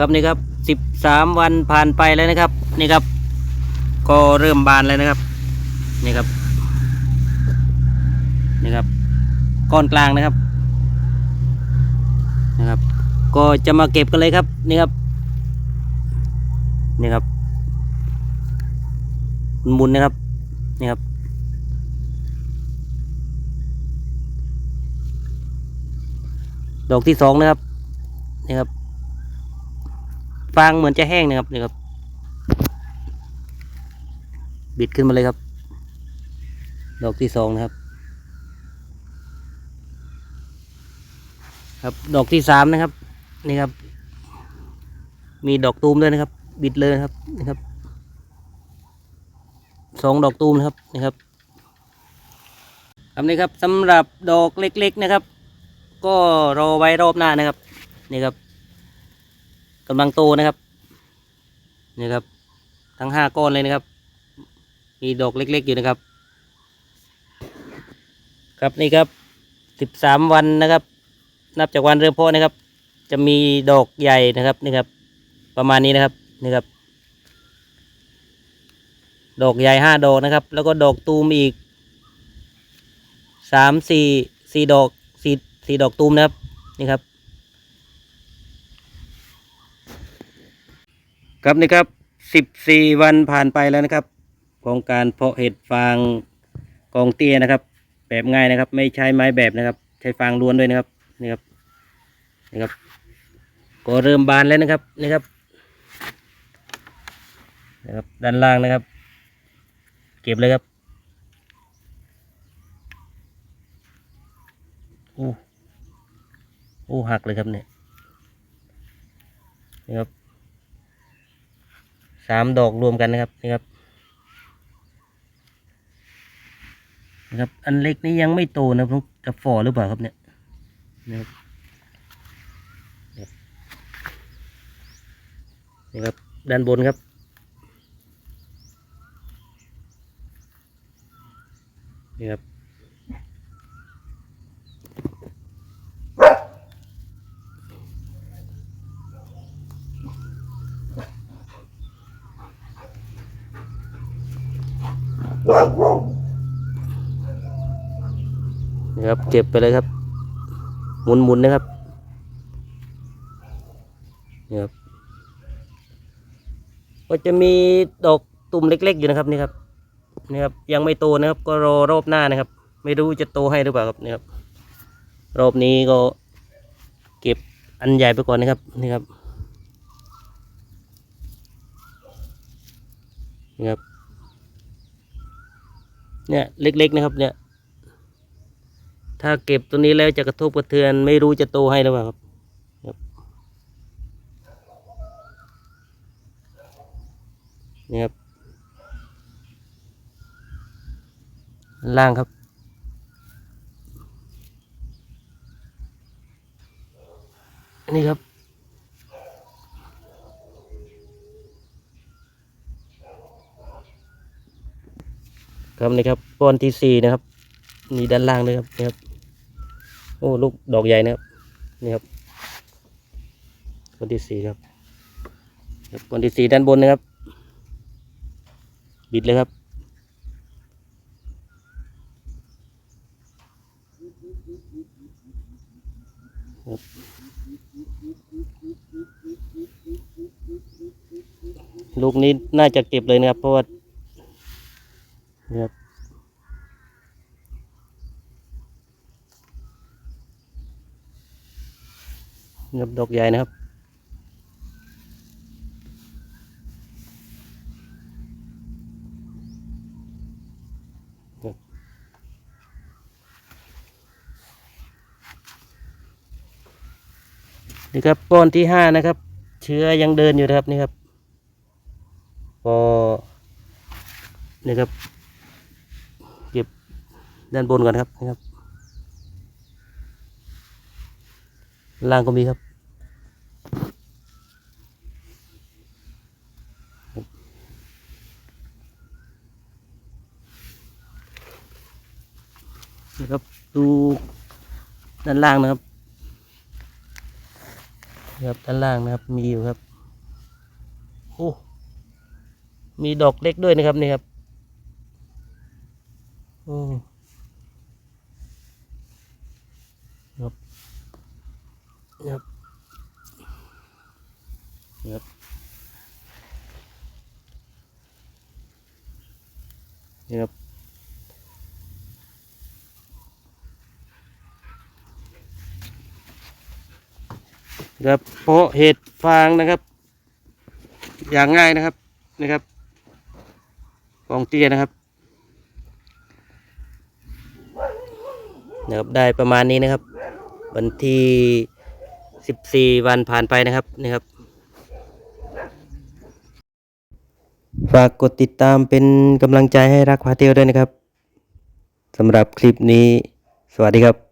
ครับนี่ครับสิบสามวันผ่านไปแล้วนะครับนี่ครับ ก็เริ่มบานแล้วนะครับนี่ครับนี่ครับก้อนกลางนะครับนะครับ ก็จะมาเก็บกันเลยครับนี่ครับนี่ครับมุนนะครับนี่ครับดอกที่สองนะครับนี่ครับ ฟางเหมือนจะแห้งนะครับนี่ครับ บิดขึ้นมาเลยครับ ดอกที่สองนะครับ ครับดอกที่สามนะครับ นี่ครับ มีดอกตูมด้วยนะครับ บิดเลยนะครับนี่ครับสองดอกตูมนะครับนี่ครับครับนี่ครับสำหรับดอกเล็ก ๆนะครับ ก็รอไว้รอบหน้านะครับนี่ครับ กำลังโตนะครับนี่ครับ ทั้งห้าก้อนเลยนะครับ มีดอกเล็กๆอยู่นะครับ ครับนี่ครับสิบสามวันนะครับ นับจากวันเริ่มเพาะนะครับ จะมีดอกใหญ่นะครับนี่ครับ ประมาณนี้นะครับนี่ครับ ดอกใหญ่ห้าดอกนะครับ แล้วก็ดอกตูมอีกสามสี่สี่ดอกสี่สี่ดอกตูมนะครับนี่ครับ ครับนี่ครับสิบสี่วันผ่านไปแล้วนะครับของการเพาะเห็ดฟางกองเตี้ยนะครับ แบบง่ายนะครับ ไม่ใช้ไม้แบบนะครับ ใช้ฟางล้วนด้วยนะครับนี่ครับนี่ครับก็เริ่มบานแล้วนะครับนี่ครับนะครับด้านล่างนะครับ เก็บเลยครับโอ้โอ้หักเลยครับเนี่ยนี่ครับ สามดอกรวมกันนะครับนี่ครับนะครับอันเล็กนี้ยังไม่โตนะครับจะฝ่อหรือเปล่าครับเนี่ยนะครับนี่ครับด้านบนครับ นี่ครับเก็บไปเลยครับ หมุนหมุนๆนะครับนี่ครับก็จะมีดอกตุ่มเล็ก ๆ อยู่นะครับนี่ครับนี่ครับ ยังไม่โตนะครับ ก็รอรอบหน้านะครับ ไม่รู้จะโตให้หรือเปล่าครับนี่ครับ รอบนี้ก็เก็บอันใหญ่ไปก่อนนะครับนี่ครับนี่ครับ เนี่ยเล็กๆนะครับ เนี่ย ถ้าเก็บตัวนี้แล้วจะกระทบกระเทือนไม่รู้จะโตให้หรือเปล่าครับนี่ครับ ล่างครับ นี่ครับ ครับนี่ครับป้อนที่สี่นะครับนี่ด้านล่างเลยครับนี่ครับโอ้ลูกดอกใหญ่นะครับนี่ครับป้อนที่สี่ครับบอนที่สี่ด้านบนนะครับ บิดเลยครับลูกนี้น่าจะเก็บเลยนะครับเพราะว่า ครับนี่ครับดอกใหญ่นะครับนี่ครับป้อนที่ห้านะครับ เชื้อยังเดินอยู่นะครับนี่ครับพอนี่ครับ ด้านบนก่อนครับนี่ครับ ล่างก็มีครับนี่ครับดูด้านล่างนะครับนะครับด้านล่างนะครับมีอยู่ครับอ้มีดอกเล็กด้วยนะครับนี่ครับ อืม ครับครับครับนี่ครับครับเพาะเห็ดฟางนะครับ อย่างง่ายนะครับนะครับกองเตี้ยนะครับนะครับได้ประมาณนี้นะครับ วันที่สิบสี่วันผ่านไปนะครับนี่ครับ ฝากกดติดตามเป็นกำลังใจให้รักพาเที่ยวด้วยนะครับสำหรับคลิปนี้ สวัสดีครับ